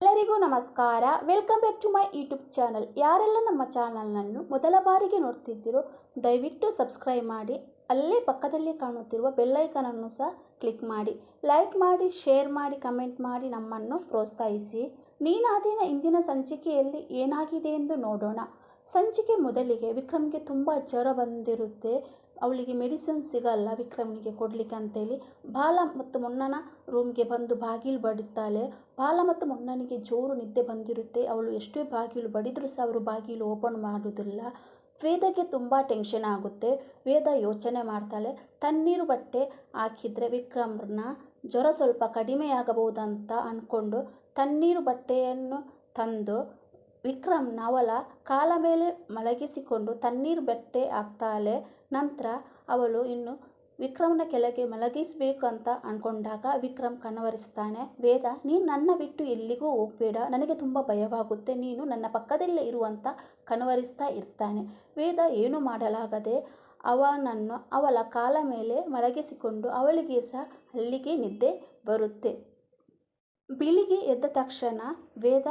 ಎಲ್ಲರಿಗೂ ನಮಸ್ಕಾರ. Welcome back to my YouTube channel. ಯಾರೆಲ್ಲ ನಮ್ಮ ಚಾನಲ್ನನ್ನು ಮೊದಲ ಬಾರಿಗೆ ನೋಡ್ತಿದ್ದೀರೋ, ದಯವಿಟ್ಟು ಸಬ್ಸ್ಕ್ರೈಬ್ ಮಾಡಿ, ಅಲ್ಲೇ ಪಕ್ಕದಲ್ಲಿ ಕಾಣುತ್ತಿರುವ ಬೆಲ್ಲೈಕನನ್ನು ಸಹ ಕ್ಲಿಕ್ ಮಾಡಿ. ಲೈಕ್ ಮಾಡಿ, ಶೇರ್ ಮಾಡಿ, ಕಮೆಂಟ್ ಮಾಡಿ ನಮ್ಮನ್ನು ಪ್ರೋತ್ಸಾಹಿಸಿ. ನೀನಾದಿನ ಇಂದಿನ ಸಂಚಿಕೆಯಲ್ಲಿ ಏನಾಗಿದೆ ಎಂದು ನೋಡೋಣ. ಸಂಚಿಕೆ ಮೊದಲಿಗೆ ವಿಕ್ರಮ್ಗೆ ತುಂಬ ಜ್ವರ ಬಂದಿರುತ್ತೆ. ಅವಳಿಗೆ ಮೆಡಿಸಿನ್ ಸಿಗಲ್ಲ, ವಿಕ್ರಮ್ನಿಗೆ ಕೊಡಲಿಕ್ಕೆ ಅಂತೇಳಿ ಬಾಲ ಮತ್ತು ಮುನ್ನನ ರೂಮ್ಗೆ ಬಂದು ಬಾಗಿಲು ಬಡಿತಾಳೆ. ಬಾಲ ಮತ್ತು ಮುನ್ನನಿಗೆ ಜೋರು ನಿದ್ದೆ ಬಂದಿರುತ್ತೆ. ಅವಳು ಎಷ್ಟೇ ಬಾಗಿಲು ಬಡಿದರೂ ಸಹ ಅವರು ಬಾಗಿಲು ಓಪನ್ ಮಾಡೋದಿಲ್ಲ ವೇದಕ್ಕೆ ತುಂಬ ಟೆನ್ಷನ್ ಆಗುತ್ತೆ. ವೇದ ಯೋಚನೆ ಮಾಡ್ತಾಳೆ, ತಣ್ಣೀರು ಬಟ್ಟೆ ಹಾಕಿದರೆ ವಿಕ್ರಮ್ನ ಜ್ವರ ಸ್ವಲ್ಪ ಕಡಿಮೆಯಾಗಬಹುದಂತ ಅಂದ್ಕೊಂಡು ತಣ್ಣೀರು ಬಟ್ಟೆಯನ್ನು ತಂದು ವಿಕ್ರಮ್ನ ಅವಳ ಕಾಲ ಮೇಲೆ ಮಲಗಿಸಿಕೊಂಡು ತಣ್ಣೀರು ಬಟ್ಟೆ ಹಾಕ್ತಾಳೆ. ನಂತರ ಅವಳು ಇನ್ನು ವಿಕ್ರಮ್ನ ಕೆಳಗೆ ಮಲಗಿಸಬೇಕು ಅಂತ ಅಂದ್ಕೊಂಡಾಗ ವಿಕ್ರಮ್ ಕನವರಿಸ್ತಾನೆ ವೇದ, ನೀನು ನನ್ನ ಬಿಟ್ಟು ಎಲ್ಲಿಗೂ ಹೋಗಬೇಡ. ನನಗೆ ತುಂಬ ಭಯವಾಗುತ್ತೆ. ನೀನು ನನ್ನ ಪಕ್ಕದಲ್ಲೇ ಇರುವಂತ ಕನವರಿಸ್ತಾ ಇರ್ತಾನೆ. ವೇದ, ಏನು ಮಾಡಲಾಗದೆ ಅವನನ್ನು, ಅವಳ ಕಾಲ ಮೇಲೆ ಮಲಗಿಸಿಕೊಂಡು ಅವಳಿಗೆ ಸಹ ಅಲ್ಲಿಗೆ ನಿದ್ದೆ ಬರುತ್ತೆ. ಬೆಳಿಗ್ಗೆ ಎದ್ದ ತಕ್ಷಣ ವೇದ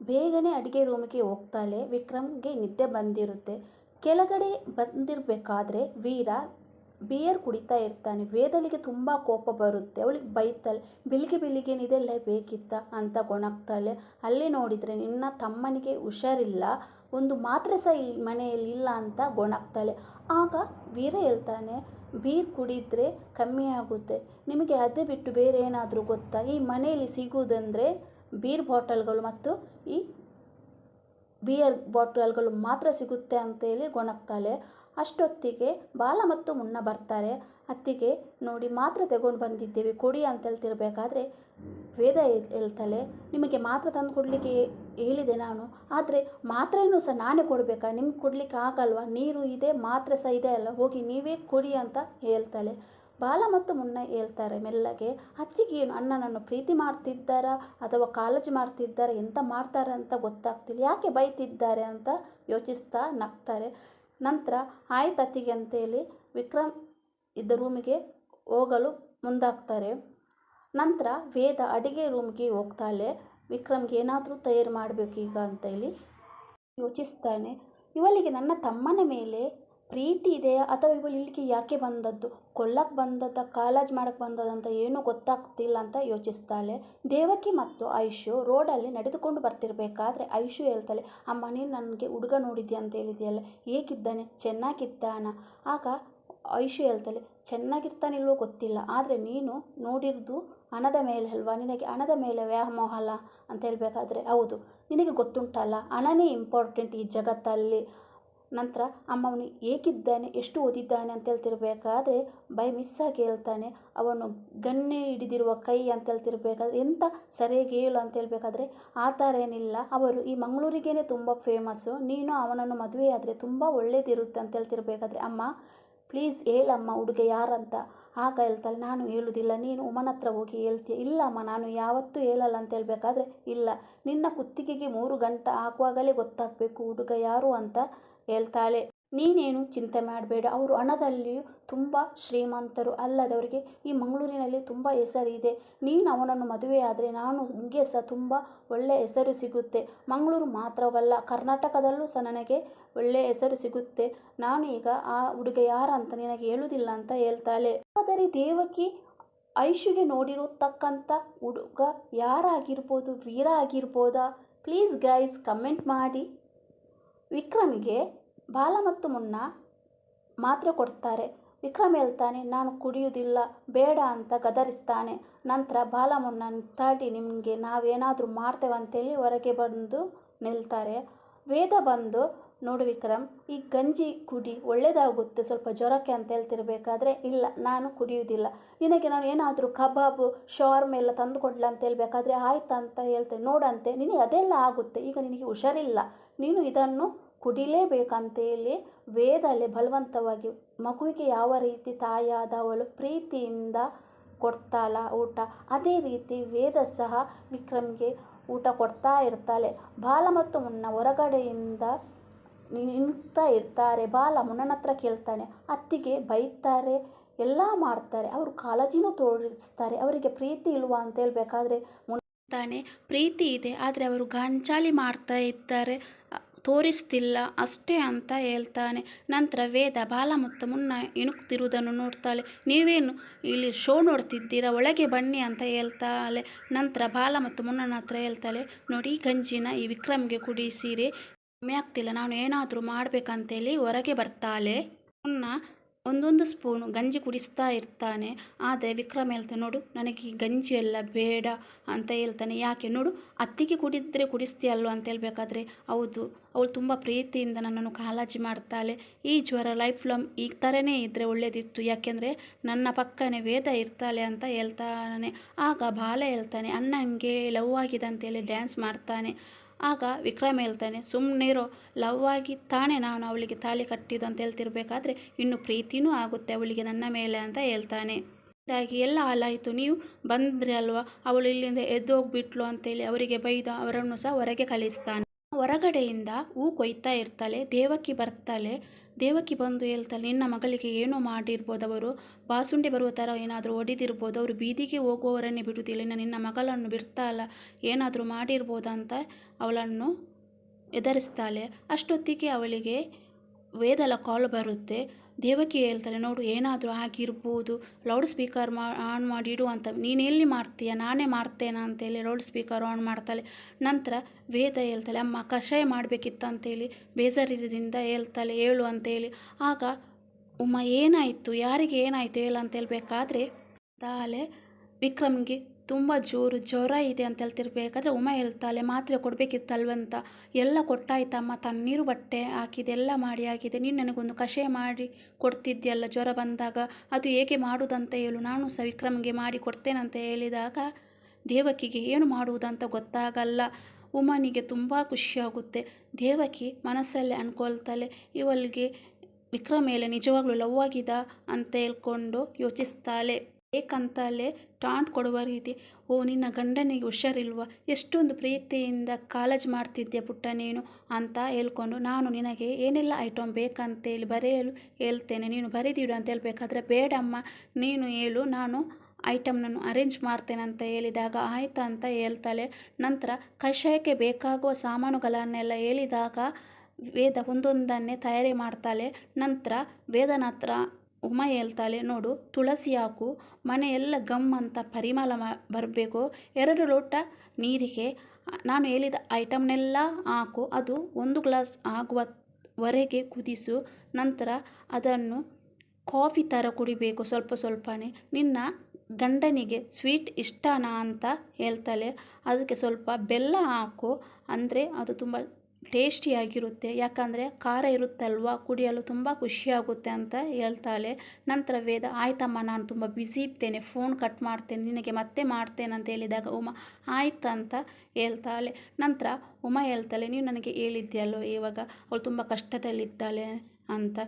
ಬೇಗನೆ ಅಡುಗೆ ರೂಮಿಗೆ ಹೋಗ್ತಾಳೆ. ವಿಕ್ರಮ್ಗೆ ನಿದ್ದೆ ಬಂದಿರುತ್ತೆ. ಕೆಳಗಡೆ ಬಂದಿರಬೇಕಾದ್ರೆ ವೀರ ಬಿಯರ್ ಕುಡಿತಾ ಇರ್ತಾನೆ. ವೇದಲಿಗೆ ತುಂಬ ಕೋಪ ಬರುತ್ತೆ. ಅವಳಿಗೆ ಬೈತಾಳೆ ಬೆಳಿಗ್ಗೆ ಇದೆಲ್ಲ ಬೇಕಿತ್ತ? ಅಂತ ಗೊಣಗ್ತಾಳೆ. ಅಲ್ಲಿ ನೋಡಿದರೆ ನಿನ್ನ ತಮ್ಮನಿಗೆ ಹುಷಾರಿಲ್ಲ, ಒಂದು ಮಾತ್ರೆ ಸಹ ಇಲ್ಲಿ ಮನೆಯಲ್ಲಿ ಇಲ್ಲ ಅಂತ ಗೊಣಗ್ತಾಳೆ. ಆಗ ವೀರ ಹೇಳ್ತಾನೆ, ಬೀರ್ ಕುಡಿದ್ರೆ ಕಮ್ಮಿ ಆಗುತ್ತೆ. ನಿಮಗೆ ಅದೇ ಬಿಟ್ಟು ಬೇರೆ ಏನಾದರೂ ಗೊತ್ತಾ? ಈ ಮನೆಯಲ್ಲಿ ಸಿಗುವುದಂದರೆ ಬೀರ್ ಬಾಟಲ್ಗಳು ಮತ್ತು ಈ ಬಿಯರ್ ಬಾಟಲ್ಗಳು ಮಾತ್ರ ಸಿಗುತ್ತೆ ಅಂತೇಳಿ ಗೊಣಕ್ತಾಳೆ ಅಷ್ಟೊತ್ತಿಗೆ ಬಾಲ ಮತ್ತು ಮುನ್ನ ಬರ್ತಾರೆ. ಅತ್ತಿಗೆ, ನೋಡಿ, ಮಾತ್ರ ತಗೊಂಡು ಬಂದಿದ್ದೇವೆ, ಕೊಡಿ ಅಂತ ಹೇಳ್ತಿರ್ಬೇಕಾದ್ರೆ ವೇದ ಹೇಳ್ತಾಳೆ, ನಿಮಗೆ ಮಾತ್ರ ತಂದು ಕೊಡಲಿಕ್ಕೆ ಹೇಳಿದೆ ನಾನು. ಆದರೆ ಮಾತ್ರೆಯೂ ಸಹ ನಾನೇ ಕೊಡಬೇಕಾ? ನಿಮ್ಗೆ ಕೊಡಲಿಕ್ಕೆ ಆಗಲ್ವಾ? ನೀರು ಇದೆ, ಮಾತ್ರೆ ಸಹ ಇದೆ ಅಲ್ಲ, ಹೋಗಿ ನೀವೇ ಕೊಡಿ ಅಂತ ಹೇಳ್ತಾಳೆ. ಬಾಲ ಮತ್ತು ಮುನ್ನ ಹೇಳ್ತಾರೆ, ಮೆಲ್ಲಗೆ ಅಜ್ಜಿಗೆ ಏನು? ಅಣ್ಣನನ್ನು ಪ್ರೀತಿ ಮಾಡ್ತಿದ್ದಾರಾ ಅಥವಾ ಕಾಳಜಿ ಮಾಡ್ತಿದ್ದಾರೆ? ಎಂತ ಮಾಡ್ತಾರೆ ಅಂತ ಗೊತ್ತಾಗ್ತಿಲ್ಲ. ಯಾಕೆ ಬೈತಿದ್ದಾರೆ ಅಂತ ಯೋಚಿಸ್ತಾ ನಗ್ತಾರೆ. ನಂತರ ಆಯ್ತು ಅತ್ತಿಗೆ ಅಂತೇಳಿ ವಿಕ್ರಮ್ ಇದ್ದ ರೂಮಿಗೆ ಹೋಗಲು ಮುಂದಾಗ್ತಾರೆ. ನಂತರ ವೇದ ಅಡಿಗೆ ರೂಮ್ಗೆ ಹೋಗ್ತಾಳೆ. ವಿಕ್ರಮ್ಗೆ ಏನಾದರೂ ತಯಾರು ಮಾಡಬೇಕೀಗ ಅಂತೇಳಿ ಯೋಚಿಸ್ತಾನೆ. ಇವಳಿಗೆ ನನ್ನ ತಮ್ಮನ ಮೇಲೆ ಪ್ರೀತಿ ಇದೆಯಾ ಅಥವಾ ಇವಳು ಇಲ್ಲಿಗೆ ಯಾಕೆ ಬಂದದ್ದು? ಕೊಲ್ಲಕ್ಕೆ ಬಂದದ್ದ, ಕಾಲೇಜ್ ಮಾಡಕ್ಕೆ ಬಂದದಂತ ಏನೂ ಗೊತ್ತಾಗ್ತಿಲ್ಲ ಅಂತ ಯೋಚಿಸ್ತಾಳೆ. ದೇವಕಿ ಮತ್ತು ಐಶು ರೋಡಲ್ಲಿ ನಡೆದುಕೊಂಡು ಬರ್ತಿರ್ಬೇಕಾದ್ರೆ ಐಶು ಹೇಳ್ತಾಳೆ, ಅಮ್ಮ, ನೀನು ನನಗೆ ಹುಡುಗ ನೋಡಿದ್ಯಾ ಅಂತ ಹೇಳಿದೆಯಲ್ಲ, ಹೇಗಿದ್ದಾನೆ? ಚೆನ್ನಾಗಿದ್ದಾನ? ಆಗ ಐಶು ಹೇಳ್ತಾಳೆ ಚೆನ್ನಾಗಿರ್ತಾನಿಲ್ವೋ ಗೊತ್ತಿಲ್ಲ, ಆದರೆ ನೀನು ನೋಡಿರೋದು ಹಣದ ಮೇಲೆ ಅಲ್ವಾ? ನಿನಗೆ ಹಣದ ಮೇಲೆ ವ್ಯಾಮೋಹ ಅಂತ ಹೇಳಬೇಕಾದ್ರೆ, ಹೌದು, ನಿನಗೆ ಗೊತ್ತುಂಟಲ್ಲ, ಹಣನೇ ಇಂಪಾರ್ಟೆಂಟ್ ಈ ಜಗತ್ತಲ್ಲಿ. ನಂತರ ಅಮ್ಮ ಅವನು ಹೇಗಿದ್ದಾನೆ ಎಷ್ಟು ಓದಿದ್ದಾನೆ ಅಂತ ಹೇಳ್ತಿರ್ಬೇಕಾದ್ರೆ ಬೈ ಮಿಸ್ಸಾಗಿ ಹೇಳ್ತಾನೆ, ಅವನು ಗನ್ನೆ ಹಿಡಿದಿರುವ ಕೈ ಅಂತ ಹೇಳ್ತಿರ್ಬೇಕಾದ್ರೆ ಎಂಥ ಸರಿಯಾಗಿ ಹೇಳು ಅಂತ ಹೇಳ್ಬೇಕಾದ್ರೆ ಆ ಥರ ಏನಿಲ್ಲ. ಅವರು ಈ ಮಂಗಳೂರಿಗೇನೆ ತುಂಬ ಫೇಮಸ್ಸು ನೀನು ಅವನನ್ನು ಮದುವೆ ಆದರೆ ತುಂಬ ಒಳ್ಳೇದಿರುತ್ತೆ ಅಂತ ಹೇಳ್ತಿರ್ಬೇಕಾದ್ರೆ, ಅಮ್ಮ ಪ್ಲೀಸ್ ಹೇಳಮ್ಮ ಹುಡುಗ ಯಾರಂತ. ಆಗ ಹೇಳ್ತಾಳೆ, ನಾನು ಹೇಳುವುದಿಲ್ಲ ನೀನು ಉಮನ ಹತ್ರ ಹೋಗಿ ಹೇಳ್ತೀಯ. ಇಲ್ಲಮ್ಮ, ನಾನು ಯಾವತ್ತೂ ಹೇಳಲ್ಲ ಅಂತ ಹೇಳ್ಬೇಕಾದ್ರೆ, ಇಲ್ಲ, ನಿನ್ನ ಕುತ್ತಿಗೆಗೆ ಮೂರು ಗಂಟೆ ಹಾಕುವಾಗಲೇ ಗೊತ್ತಾಗಬೇಕು ಹುಡುಗ ಯಾರು ಅಂತ. ಹೇಳ್ತಾಳೆ, ನೀನೇನು ಚಿಂತೆ ಮಾಡಬೇಡ. ಅವರು ಹಣದಲ್ಲಿಯೂ ತುಂಬ ಶ್ರೀಮಂತರು ಅಲ್ಲದವರಿಗೆ ಈ ಮಂಗಳೂರಿನಲ್ಲಿ ತುಂಬ ಹೆಸರಿದೆ. ನೀನು ಅವನನ್ನು ಮದುವೆ ಆದರೆ ನಾನು ನಿಮಗೆ ಸಹ ತುಂಬ ಒಳ್ಳೆಯ ಹೆಸರು ಸಿಗುತ್ತೆ. ಮಂಗಳೂರು ಮಾತ್ರವಲ್ಲ, ಕರ್ನಾಟಕದಲ್ಲೂ ಸಹ ನನಗೆ ಒಳ್ಳೆಯ ಹೆಸರು ಸಿಗುತ್ತೆ. ನಾನು ಈಗ ಆ ಹುಡುಗ ಯಾರಂತ ನಿನಗೆ ಹೇಳುವುದಿಲ್ಲ ಅಂತ ಹೇಳ್ತಾಳೆ. ಆದರೆ ದೇವಕಿ ಐಶುಗೆ ನೋಡಿರತಕ್ಕಂಥ ಹುಡುಗ ಯಾರಾಗಿರ್ಬೋದು, ವೀರ ಆಗಿರ್ಬೋದಾ? ಪ್ಲೀಸ್ ಗೈಸ್, ಕಮೆಂಟ್ ಮಾಡಿ. ವಿಕ್ರಮಿಗೆ ಬಾಲ ಮತ್ತು ಮುನ್ನ ಮಾತ್ರೆ ಕೊಡ್ತಾರೆ. ವಿಕ್ರಮ್ ಹೇಳ್ತಾನೆ, ನಾನು ಕುಡಿಯುವುದಿಲ್ಲ, ಬೇಡ ಅಂತ ಗದರಿಸ್ತಾನೆ. ನಂತರ ಬಾಲ ಮುನ್ನ ತಾಟಿ, ನಿಮಗೆ ನಾವೇನಾದರೂ ಮಾಡ್ತೇವೆ ಅಂತೇಳಿ ಹೊರಗೆ ಬಂದು ನಿಲ್ತಾರೆ. ವೇದ ಬಂದು, ನೋಡು ವಿಕ್ರಮ್ ಈ ಗಂಜಿ ಕುಡಿ ಒಳ್ಳೆಯದಾಗುತ್ತೆ ಸ್ವಲ್ಪ ಜ್ವರಕ್ಕೆ ಅಂತ ಹೇಳ್ತಿರ್ಬೇಕಾದ್ರೆ ಇಲ್ಲ, ನಾನು ಕುಡಿಯುವುದಿಲ್ಲ. ನಿನಗೆ ನಾನು ಏನಾದರೂ ಕಬಾಬು ಶಾರ್ಮ್ ಎಲ್ಲ ತಂದು ಕೊಡ್ಲ ಅಂತ ಹೇಳ್ಬೇಕಾದ್ರೆ ಆಯ್ತು ಅಂತ ಹೇಳ್ತೇನೆ. ನೋಡಂತೆ ನಿನಗೆ ಅದೆಲ್ಲ ಆಗುತ್ತೆ. ಈಗ ನಿನಗೆ ಹುಷಾರಿಲ್ಲ. ನೀನು ಇದನ್ನು ಕುಡಿಲೇಬೇಕಂತೇಳಿ ವೇದಲ್ಲೇ ಬಲವಂತವಾಗಿ ಮಗುವಿಗೆ ಯಾವ ರೀತಿ ತಾಯಿಯಾದವಳು ಪ್ರೀತಿಯಿಂದ ಕೊಡ್ತಾಳ ಊಟ, ಅದೇ ರೀತಿ ವೇದ ಸಹ ವಿಕ್ರಮ್ಗೆ ಊಟ ಕೊಡ್ತಾ ಇರ್ತಾಳೆ. ಬಾಲ ಮತ್ತು ಮುನ್ನ ಹೊರಗಡೆಯಿಂದ ನಿಂತಾ ಇರ್ತಾರೆ. ಬಾಲ ಮುನ್ನನ ಹತ್ರ ಕೇಳ್ತಾನೆ. ಅತ್ತಿಗೆ ಬೈತಾರೆ, ಎಲ್ಲ ಮಾಡ್ತಾರೆ. ಅವರು ಕಾಳಜಿನೂ ತೋರಿಸ್ತಾರೆ. ಅವರಿಗೆ ಪ್ರೀತಿ ಇಲ್ವಾ ಅಂತ ಹೇಳ್ಬೇಕಾದ್ರೆ ಮುನ್ನ ಪ್ರೀತಿ ಇದೆ, ಆದರೆ ಅವರು ಗಾಂಚಾಲಿ ಮಾಡ್ತಾ ಇದ್ದಾರೆ ತೋರಿಸ್ತಿಲ್ಲ. ಅಷ್ಟೇ ಅಂತ ಹೇಳ್ತಾನೆ. ನಂತರ ವೇದ ಬಾಲ ಮತ್ತು ಮುನ್ನ ಇಣುಕ್ತಿರುವುದನ್ನು ನೋಡ್ತಾಳೆ. ನೀವೇನು ಇಲ್ಲಿ ಶೋ ನೋಡ್ತಿದ್ದೀರಾ? ಒಳಗೆ ಬನ್ನಿ ಅಂತ ಹೇಳ್ತಾಳೆ. ನಂತರ ಬಾಲ ಮತ್ತು ಮುನ್ನನ ಹತ್ರ ಹೇಳ್ತಾಳೆ, ನೋಡಿ ಗಂಜಿನ ಈ ವಿಕ್ರಮ್ಗೆ ಕುಡಿಸಿರಿ. ಕಮ್ಮಿ ಆಗ್ತಿಲ್ಲ. ನಾನು ಏನಾದರೂ ಮಾಡಬೇಕಂತೇಳಿ ಹೊರಗೆ ಬರ್ತಾಳೆ. ಮುನ್ನ ಒಂದೊಂದು ಸ್ಪೂನು ಗಂಜಿ ಕುಡಿಸ್ತಾ ಇರ್ತಾನೆ, ಆದರೆ ವಿಕ್ರಮ್ ಹೇಳ್ತಾನೆ, ನೋಡು, ನನಗೆ ಈ ಗಂಜಿ ಎಲ್ಲ ಬೇಡ ಅಂತ ಹೇಳ್ತಾನೆ. ಯಾಕೆ? ನೋಡು, ಅತ್ತಿಗೆ ಕುಡಿದ್ರೆ ಕುಡಿಸ್ತೀಯಲ್ವ ಅಂತ ಹೇಳ್ಬೇಕಾದ್ರೆ, ಹೌದು, ಅವಳು ತುಂಬ ಪ್ರೀತಿಯಿಂದ ನನ್ನನ್ನು ಕಾಳಜಿ ಮಾಡ್ತಾಳೆ. ಈ ಜ್ವರ ಲೈಫ್ ಲಾಂಗ್ ಈ ಥರನೇ ಇದ್ದರೆ ಒಳ್ಳೆಯದಿತ್ತು ಯಾಕೆಂದರೆ ನನ್ನ ಪಕ್ಕನೇ ವೇದ ಇರ್ತಾಳೆ ಅಂತ ಹೇಳ್ತಾನೆ. ಆಗ ಬಾಲ ಹೇಳ್ತಾನೆ ಅಣ್ಣನಿಗೆ ಲವ್ ಆಗಿದೆ ಅಂತೇಳಿ ಡ್ಯಾನ್ಸ್ ಮಾಡ್ತಾನೆ. ಆಗ ವಿಕ್ರಮ್ ಹೇಳ್ತಾನೆ ಸುಮ್ಮನಿರೋ ಲವ್ ಆಗಿ ತಾನೇ ನಾನು ಅವಳಿಗೆ ತಾಳಿ ಕಟ್ಟಿದ್ದು ಅಂತ ಹೇಳ್ತಿರ್ಬೇಕಾದ್ರೆ ಇನ್ನು ಪ್ರೀತಿನೂ ಆಗುತ್ತೆ ಅವಳಿಗೆ ನನ್ನ ಮೇಲೆ ಅಂತ ಹೇಳ್ತಾನೆ. ಇದಾಗಿ ಎಲ್ಲ ಹಾಲಾಯಿತು ನೀವು ಬಂದ್ರಿ ಅಲ್ವಾ? ಅವಳು ಇಲ್ಲಿಂದ ಎದ್ದು ಎದ್ದೋಗ್ಬಿಟ್ಲು ಅಂತೇಳಿ ಅವರಿಗೆ ಬೈದು ಅವರನ್ನು ಸಹ ಹೊರಗೆ ಕಳಿಸ್ತಾನೆ. ಹೊರಗಡೆಯಿಂದ ಹೂ ಕೊಯ್ತಾ ಇರ್ತಾಳೆ, ದೇವಕಿ ಬರ್ತಾಳೆ, ದೇವಕಿ ಬಂದು ಹೇಳ್ತಾಳೆ, ನಿನ್ನ ಮಗಳಿಗೆ ಏನೋ ಮಾಡಿರ್ಬೋದು ಅವರು ಬಾಸುಂಡೆ ಬರುವ ಥರ ಏನಾದರೂ ಹೊಡೆದಿರ್ಬೋದು ಅವರು ಬೀದಿಗೆ ಹೋಗುವವರನ್ನೇ ಬಿಡುವುದಿಲ್ಲ, ಇನ್ನು ನಿನ್ನ ಮಗಳನ್ನು ಬಿಡ್ತಾಳ ಏನಾದರೂ ಮಾಡಿರ್ಬೋದಂತ ಅವಳನ್ನು ಎದುರಿಸ್ತಾಳೆ. ಅಷ್ಟೊತ್ತಿಗೆ ಅವಳಿಗೆ ವೇದಲ ಕಾಲ್ ಬರುತ್ತೆ. ದೇವಕಿ ಹೇಳ್ತಾಳೆ, ನೋಡು, ಏನಾದರೂ ಆಗಿರ್ಬೋದು. ಲೌಡ್ ಸ್ಪೀಕರ್ ಮಾ, ಆನ್ ಮಾಡಿ ಇಡು ಅಂತ. ನೀನು ಎಲ್ಲಿ ಮಾಡ್ತೀಯ? ನಾನೇ ಮಾಡ್ತೇನೆ? ಅಂತೇಳಿ ಲೌಡ್ ಸ್ಪೀಕರ್ ಆನ್ ಮಾಡ್ತಾಳೆ. ನಂತರ ವೇದ ಹೇಳ್ತಾಳೆ, ಅಮ್ಮ, ಕಷಾಯ ಮಾಡಬೇಕಿತ್ತಂತೇಳಿ ಬೇಜಾರಿದಿಂದ ಹೇಳ್ತಾಳೆ, ಹೇಳು ಅಂತೇಳಿ. ಆಗ ಉಮ್ಮ ಏನಾಯಿತು? ಯಾರಿಗೆ ಏನಾಯಿತು? ಹೇಳು ಅಂತ ಹೇಳಬೇಕಾದ್ರೆ, ತಾಳೆ ವಿಕ್ರಮ್ಗೆ ತುಂಬ ಜೋರು ಜ್ವರ ಇದೆ ಅಂತ ಹೇಳ್ತಿರ್ಬೇಕಾದ್ರೆ ಉಮ ಹೇಳ್ತಾಳೆ, ಮಾತ್ರೆ ಕೊಡಬೇಕಿತ್ತಲ್ವಂತ? ಎಲ್ಲ ಕೊಟ್ಟಾಯ್ತಮ್ಮ, ತಣ್ಣೀರು ಬಟ್ಟೆ ಹಾಕಿದೆ, ಎಲ್ಲ ಮಾಡಿ ಹಾಕಿದೆ. ನೀನು ನನಗೊಂದು ಕಷಾಯ ಮಾಡಿ ಕೊಡ್ತಿದ್ದೆಯಲ್ಲ ಜ್ವರ ಬಂದಾಗ? ಅದು ಹೇಗೆ ಮಾಡುವುದಂತ ಹೇಳು. ನಾನು ಸಹ ವಿಕ್ರಮ್ಗೆ ಮಾಡಿ ಕೊಡ್ತೇನಂತ ಹೇಳಿದಾಗ, ದೇವಕಿಗೆ ಏನು ಮಾಡುವುದಂತ ಗೊತ್ತಾಗಲ್ಲ. ಉಮನಿಗೆ ತುಂಬ ಖುಷಿಯಾಗುತ್ತೆ ದೇವಕಿ ಮನಸ್ಸಲ್ಲೇ ಅಂದ್ಕೊಳ್ತಾಳೆ ಇವಳಿಗೆ ವಿಕ್ರಮ್ ಮೇಲೆ ನಿಜವಾಗ್ಲೂ ಲವ್ ಆಗಿದ? ಅಂತ ಹೇಳ್ಕೊಂಡು ಯೋಚಿಸ್ತಾಳೆ. ಬೇಕಂತಲೇ ಟಾಂಟ್ ಕೊಡುವ ರೀತಿ, ಓ, ನಿನ್ನ ಗಂಡನಿಗೆ ಹುಷಾರಿಲ್ವ? ಎಷ್ಟೊಂದು ಪ್ರೀತಿಯಿಂದ ಕಾಳಜಿ ಮಾಡ್ತಿದ್ದೆ ಪುಟ್ಟ ನೀನು ಅಂತ ಹೇಳ್ಕೊಂಡು, ನಾನು ನಿನಗೆ ಏನೆಲ್ಲ ಐಟಮ್ ಬೇಕಂತೇಳಿ ಬರೆಯಲು ಹೇಳ್ತೇನೆ. ನೀನು ಬರೆದಿಡು ಅಂತ ಹೇಳಬೇಕಾದ್ರೆ, ಬೇಡಮ್ಮ, ನೀನು ಹೇಳು, ನಾನು ಐಟಮ್ನನ್ನು ಅರೇಂಜ್ ಮಾಡ್ತೇನೆ ಅಂತ ಹೇಳಿದಾಗ ಆಯ್ತಾ ಅಂತ ಹೇಳ್ತಾಳೆ. ನಂತರ ಕಷಾಯಕ್ಕೆ ಬೇಕಾಗುವ ಸಾಮಾನುಗಳನ್ನೆಲ್ಲ ಹೇಳಿದಾಗ ವೇದ ಒಂದೊಂದನ್ನೇ ತಯಾರಿ ಮಾಡ್ತಾಳೆ. ನಂತರ ವೇದನ ಹತ್ರ ಉಮಾ ಹೇಳ್ತಾಳೆ, ನೋಡು, ತುಳಸಿ ಹಾಕು, ಮನೆಯೆಲ್ಲ ಗಮ್ ಅಂತ ಪರಿಮಳ ಬರಬೇಕು. ಎರಡು ಲೋಟ ನೀರಿಗೆ, ನಾನು ಹೇಳಿದ ಐಟಮ್ನೆಲ್ಲ ಹಾಕು. ಅದು ಒಂದು ಗ್ಲಾಸ್ ಆಗುವವರೆಗೆ ಕುದಿಸು. ನಂತರ ಅದನ್ನು ಕಾಫಿ ಥರ ಕುಡಿಬೇಕು ಸ್ವಲ್ಪ ಸ್ವಲ್ಪನೇ. ನಿನ್ನ ಗಂಡನಿಗೆ ಸ್ವೀಟ್ ಇಷ್ಟನಾ ಅಂತ ಹೇಳ್ತಾಳೆ. ಅದಕ್ಕೆ ಸ್ವಲ್ಪ ಬೆಲ್ಲ ಹಾಕು. ಅಂದರೆ ಅದು ತುಂಬ ಟೇಸ್ಟಿಯಾಗಿರುತ್ತೆ. ಯಾಕಂದರೆ ಖಾರ ಇರುತ್ತಲ್ವ? ಕುಡಿಯಲು ತುಂಬ ಖುಷಿಯಾಗುತ್ತೆ ಅಂತ ಹೇಳ್ತಾಳೆ. ನಂತರ ವೇದ, ಆಯ್ತಮ್ಮ, ನಾನು ತುಂಬ ಬ್ಯುಸಿ ಇದ್ದೇನೆ ಫೋನ್ ಕಟ್ ಮಾಡ್ತೇನೆ. ನಿನಗೆ ಮತ್ತೆ ಮಾಡ್ತೇನೆ ಅಂತ ಹೇಳಿದಾಗ ಉಮಾ, ಆಯ್ತು ಅಂತ ಹೇಳ್ತಾಳೆ. ನಂತರ ಉಮಾ ಹೇಳ್ತಾಳೆ ನೀವು ನನಗೆ ಹೇಳಿದ್ಯಲ್ಲೋ ಇವಾಗ? ಅವಳು ತುಂಬ ಕಷ್ಟದಲ್ಲಿದ್ದಾಳೆ ಅಂತ.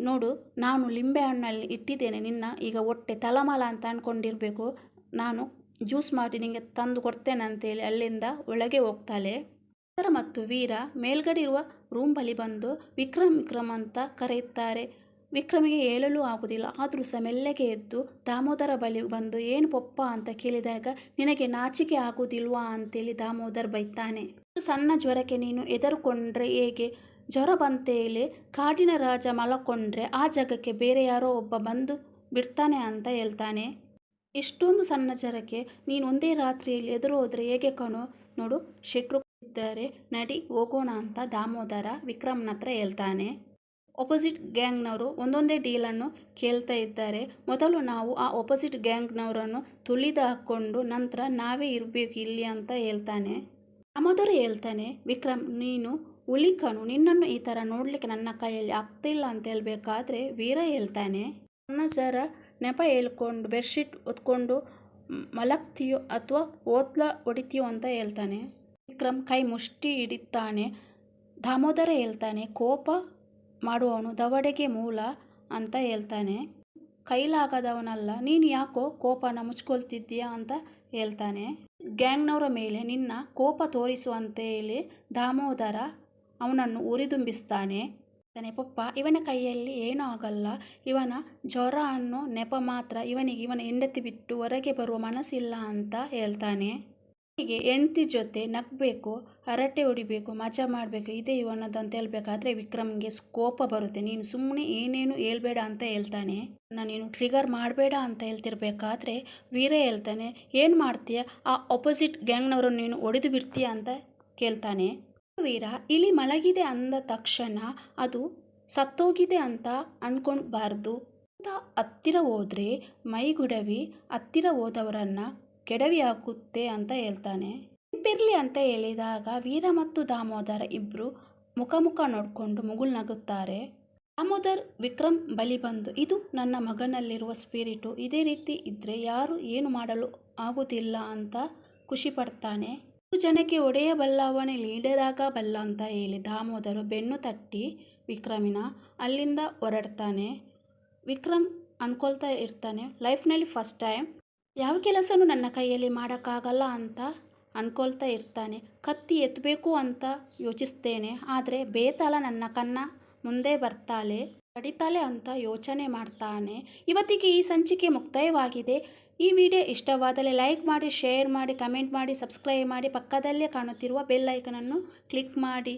ನೋಡು, ನಾನು ಲಿಂಬೆ ಹಣ್ಣಲ್ಲಿ ಇಟ್ಟಿದ್ದೇನೆ. ನಿನ್ನ ಈಗ ಹೊಟ್ಟೆ ತಲಮಲ ಅಂತ ಅಂದ್ಕೊಂಡಿರಬೇಕು. ನಾನು ಜ್ಯೂಸ್ ಮಾಡಿ ನಿನಗೆ ತಂದು ಕೊಡ್ತೇನೆ ಅಂತೇಳಿ ಅಲ್ಲಿಂದ ಒಳಗೆ ಹೋಗ್ತಾಳೆ. ಉತ್ತರ ಮತ್ತು ವೀರ ಮೇಲ್ಗಡೆ ಇರುವ ರೂಮ್ ಬಳಿ ಬಂದು ವಿಕ್ರಮ್ ವಿಕ್ರಮ್ ಅಂತ ಕರೆಯುತ್ತಾರೆ. ವಿಕ್ರಮಿಗೆ ಹೇಳಲು ಆಗುವುದಿಲ್ಲ. ಆದರೂ ಸಹ ಮೆಲ್ಲಗೆ ಎದ್ದು ದಾಮೋದರ ಬಳಿ ಬಂದು, ಏನು ಪೊಪ್ಪ ಅಂತ ಕೇಳಿದಾಗ ನಿನಗೆ ನಾಚಿಕೆ ಆಗುವುದಿಲ್ವಾ? ಅಂತೇಳಿ ದಾಮೋದರ್ ಬೈತಾನೆ. ಸಣ್ಣ ಜ್ವರಕ್ಕೆ ನೀನು ಎದುರುಕೊಂಡ್ರೆ ಹೇಗೆ? ಜ್ವರ ಬಂತೇಳಿ ಕಾಡಿನ ರಾಜ ಮಲಕೊಂಡ್ರೆ ಆ ಜಾಗಕ್ಕೆ ಬೇರೆ ಯಾರೋ ಒಬ್ಬ ಬಂದು ಬಿಡ್ತಾನೆ ಅಂತ ಹೇಳ್ತಾನೆ. ಇಷ್ಟೊಂದು ಸಣ್ಣ ಜ್ವರಕ್ಕೆ ನೀನು ಒಂದೇ ರಾತ್ರಿಯಲ್ಲಿ ಎದುರು ಹೋದರೆ ಹೇಗೆ ಕಣೋ? ನೋಡು, ಶೆಟ್ರು ಇದ್ದಾರೆ. ನಡಿ ಹೋಗೋಣ ಅಂತ ದಾಮೋದರ ವಿಕ್ರಮ್ನ ಹತ್ರ ಹೇಳ್ತಾನೆ. ಒಪೋಸಿಟ್ ಗ್ಯಾಂಗ್ನವರು ಒಂದೊಂದೇ ಡೀಲನ್ನು ಕೇಳ್ತಾ ಇದ್ದಾರೆ. ಮೊದಲು ನಾವು ಆ ಒಪೋಸಿಟ್ ಗ್ಯಾಂಗ್ನವರನ್ನು ತುಳಿದು ಹಾಕ್ಕೊಂಡು ನಂತರ ನಾವೇ ಇರಬೇಕು ಇಲ್ಲಿ ಅಂತ ಹೇಳ್ತಾನೆ. ದಾಮೋದರ ಹೇಳ್ತಾನೆ, ವಿಕ್ರಮ್, ನೀನು ಉಳಿಕನು ನಿನ್ನನ್ನು ಈ ಥರ ನೋಡಲಿಕ್ಕೆ ನನ್ನ ಕೈಯಲ್ಲಿ ಆಗ್ತಿಲ್ಲ ಅಂತ ಹೇಳಬೇಕಾದ್ರೆ ವೀರ ಹೇಳ್ತಾನೆ. ನನ್ನ ಜರ ನೆಪ ಹೇಳ್ಕೊಂಡು ಬೆಡ್ಶೀಟ್ ಹೊತ್ಕೊಂಡು, ಮಲಗ್ತೀಯೋ ಅಥವಾ ಓದ್ಲ ಹೊಡಿತೀಯೋ ಅಂತ ಹೇಳ್ತಾನೆ. ವಿಕ್ರಮ್ ಕೈ ಮುಷ್ಟಿ ಹಿಡಿತಾನೆ. ದಾಮೋದರ ಹೇಳ್ತಾನೆ, ಕೋಪ ಮಾಡುವವನು ದವಡೆಗೆ ಮೂಲ ಅಂತ ಹೇಳ್ತಾನೆ. ಕೈಲಾಗದವನಲ್ಲ, ನೀನು ಯಾಕೋ ಕೋಪನ ಮುಚ್ಕೊಳ್ತಿದ್ದೀಯಾ ಅಂತ ಹೇಳ್ತಾನೆ. ಗ್ಯಾಂಗ್ನವರ ಮೇಲೆ ನಿನ್ನ ಕೋಪ ತೋರಿಸುವಂತೆ ಹೇಳಿ ದಾಮೋದರ ಅವನನ್ನು ಉರಿದುಂಬಿಸ್ತಾನೆ. ತಾನೆ ಪಪ್ಪ, ಇವನ ಕೈಯಲ್ಲಿ ಏನೂ ಆಗಲ್ಲ. ಇವನ ಜ್ವರ ಅನ್ನೋ ನೆಪ ಮಾತ್ರ ಇವನಿಗೆ, ಇವನ ಹೆಂಡತಿ ಬಿಟ್ಟು ಹೊರಗೆ ಬರುವ ಮನಸ್ಸಿಲ್ಲ ಅಂತ ಹೇಳ್ತಾನೆ. ಹೀಗೆ ಹೆಂಡ್ತಿ ಜೊತೆ ನಗಬೇಕು, ಹರಟೆ ಹೊಡಿಬೇಕು, ಮಜಾ ಮಾಡಬೇಕು, ಇದೇ ಇವನದ್ದು ಅಂತ ಹೇಳ್ಬೇಕಾದ್ರೆ ವಿಕ್ರಮ್ಗೆ ಕೋಪ ಬರುತ್ತೆ. ನೀನು ಸುಮ್ಮನೆ ಏನೇನು ಹೇಳ್ಬೇಡ ಅಂತ ಹೇಳ್ತಾನೆ. ನಾನು ನೀನು ಟ್ರಿಗರ್ ಮಾಡಬೇಡ ಅಂತ ಹೇಳ್ತಿರ್ಬೇಕಾದ್ರೆ ವೀರ ಹೇಳ್ತಾನೆ, ಏನು ಮಾಡ್ತೀಯ? ಆ ಅಪೋಸಿಟ್ ಗ್ಯಾಂಗ್ನವರು ನೀನು ಒಡೆದು ಬಿಡ್ತೀಯ? ಅಂತ ಕೇಳ್ತಾನೆ. ವೀರ ಇಲಿ ಮಲಗಿದೆ ಅಂದ ತಕ್ಷಣ ಅದು ಸತ್ತೋಗಿದೆ ಅಂತ ಅಂದ್ಕೊಳ್ಬಾರ್ದು ಅಂತ ಹತ್ತಿರ ಹೋದರೆ ಮೈಗುಡವಿ ಹತ್ತಿರ ಹೋದವರನ್ನು ಕೆಡವಿ ಹಾಕುತ್ತೆ ಅಂತ ಹೇಳ್ತಾನೆ. ಹಿಂಪಿರ್ಲಿ ಅಂತ ಹೇಳಿದಾಗ ವೀರ ಮತ್ತು ದಾಮೋದರ ಇಬ್ಬರು ಮುಖ ಮುಖ ನೋಡಿಕೊಂಡು ಮುಗುಳ್ ನಗುತ್ತಾರೆ. ದಾಮೋದರ್ ವಿಕ್ರಮ್ ಬಲಿ ಬಂದು, ಇದು ನನ್ನ ಮಗನಲ್ಲಿರುವ ಸ್ಪಿರಿಟು. ಇದೇ ರೀತಿ ಇದ್ದರೆ ಯಾರು ಏನು ಮಾಡಲು ಆಗುತ್ತಿಲ್ಲ ಅಂತ ಖುಷಿ ಪಡ್ತಾನೆ. ಜನಕ್ಕೆ ಒಡೆಯಬಲ್ಲವನೇ ಲೀಡರ್ ಆಗಬಲ್ಲ ಅಂತ ಹೇಳಿ ದಾಮೋದರು ಬೆನ್ನು ತಟ್ಟಿ ವಿಕ್ರಮಿನ ಅಲ್ಲಿಂದ ಹೊರಡ್ತಾನೆ. ವಿಕ್ರಮ್ ಅನ್ಕೊಳ್ತಾ ಇರ್ತಾನೆ, ಲೈಫ್ನಲ್ಲಿ ಫಸ್ಟ್ ಟೈಮ್ ಯಾವ ಕೆಲಸನೂ ನನ್ನ ಕೈಯಲ್ಲಿ ಮಾಡೋಕ್ಕಾಗಲ್ಲ ಅಂತ ಅನ್ಕೊಳ್ತಾ ಇರ್ತಾನೆ. ಕತ್ತಿ ಎತ್ತಬೇಕು ಅಂತ ಯೋಚಿಸ್ತೇನೆ, ಆದರೆ ಬೇತಾಳ ನನ್ನ ಕನ್ನ ಮುಂದೆ ಬರ್ತಾಳೆ ಕಡಿತಾಳೆ ಅಂತ ಯೋಚನೆ ಮಾಡ್ತಾನೆ. ಇವತ್ತಿಗೆ ಈ ಸಂಚಿಕೆ ಮುಕ್ತಾಯವಾಗಿದೆ. ಈ ವಿಡಿಯೋ ಇಷ್ಟವಾದಲ್ಲಿ ಲೈಕ್ ಮಾಡಿ, ಶೇರ್ ಮಾಡಿ, ಕಮೆಂಟ್ ಮಾಡಿ, ಸಬ್ಸ್ಕ್ರೈಬ್ ಮಾಡಿ, ಪಕ್ಕದಲ್ಲೇ ಕಾಣುತ್ತಿರುವ ಬೆಲ್ ಐಕನನ್ನು ಕ್ಲಿಕ್ ಮಾಡಿ.